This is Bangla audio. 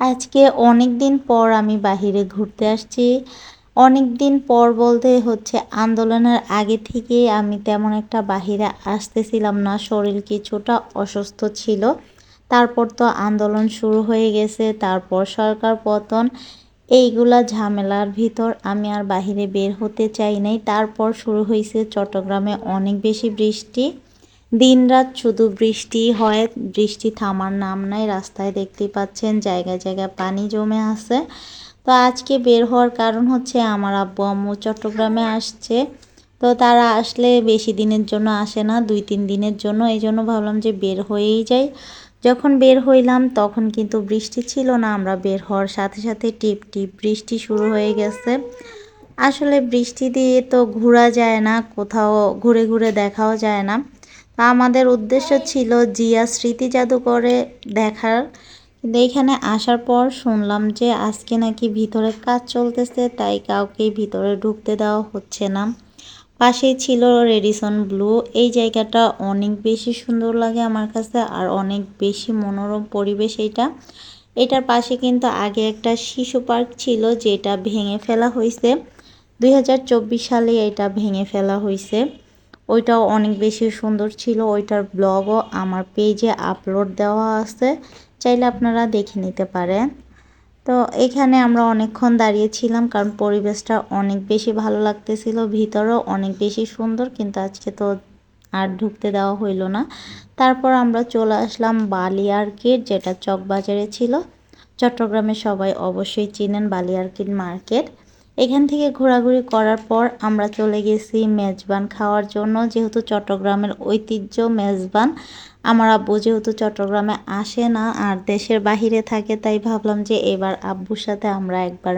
আজকে অনেক দিন পর আমি বাহিরে ঘুরতে আসছি। অনেক দিন পর বলতে হচ্ছে আন্দোলনের আগে থেকে আমি তেমন একটা বাহিরে আসতেছিলাম না, শরীর কিছুটা অসুস্থ ছিল। তারপর তো আন্দোলন শুরু হয়ে গেছে, তারপর সরকার পতন। এইগুলা ঝামেলার ভিতর আমি আর বাহিরে বের হতে চাই নাই। তারপর শুরু হয়েছে চট্টগ্রামে অনেক বেশি বৃষ্টি। দিনরাত শুধু বৃষ্টি হয়, বৃষ্টি থামার নাম নাই, রাস্তায় দেখতে পাচ্ছেন জায়গায় জায়গায় পানি জমে আছে। তো আজকে বের হওয়ার কারণ হচ্ছে আমার আব্বু আম্মু চট্টগ্রামে আসছে। তো তারা আসলে বেশি দিনের জন্য আসে না, দুই তিন দিনের জন্য। এই জন্য ভাবলাম যে বের হয়েই যাই। যখন বের হইলাম তখন কিন্তু বৃষ্টি ছিল না, আমরা বের হওয়ার সাথে সাথে টিপ টিপ বৃষ্টি শুরু হয়ে গেছে। আসলে বৃষ্টি দিয়ে তো ঘোরা যায় না, কোথাও ঘুরে ঘুরে দেখাও যায় না। আমাদের উদ্দেশ্য ছিল জিয়া স্মৃতি জাদুঘরে দেখার। কিন্তু এখানে আসার পর শুনলাম যে আজকে নাকি ভিতরে কাজ চলতেছে, তাই কাউকে ভিতরে ঢুকতে দেওয়া হচ্ছে না। পাশেই ছিল রেডিসন ব্লু। এই জায়গাটা অনেক বেশি সুন্দর লাগে আমার কাছে আর অনেক বেশি মনোরম পরিবেশ এইটা এটার পাশে কিন্তু আগে একটা শিশু পার্ক ছিল যেটা ভেঙে ফেলা হয়েছে। দুই হাজার চব্বিশ সালে এটা ভেঙে ফেলা হয়েছে। ওইটাও অনেক বেশি সুন্দর ছিল। ওইটার ব্লগও আমার পেজে আপলোড দেওয়া আছে। চাইলে আপনারা দেখে নিতে পারেন। তো এখানে আমরা অনেকক্ষণ দাঁড়িয়েছিলাম কারণ পরিবেশটা অনেক বেশি ভালো লাগতেছিল। ভিতরেও অনেক বেশি সুন্দর, কিন্তু আজকে তো আর ঢুকতে দেওয়া হইল না। তারপর আমরা চলে আসলাম বালিয়ারকিট যেটা চকবাজারে ছিল। চট্টগ্রামে সবাই অবশ্যই চিনেন বালিয়ারকিট মার্কেট এখান থেকে ঘোরাঘুরি করার পর আমরা চলে গেছি মেজবান খাওয়ার জন্য। যেহেতু চট্টগ্রামের ঐতিহ্য মেজবান, আমার আব্বু যেহেতু চট্টগ্রামে আসে না আর দেশের বাহিরে থাকে, তাই ভাবলাম যে এবার আব্বুর সাথে আমরা একবার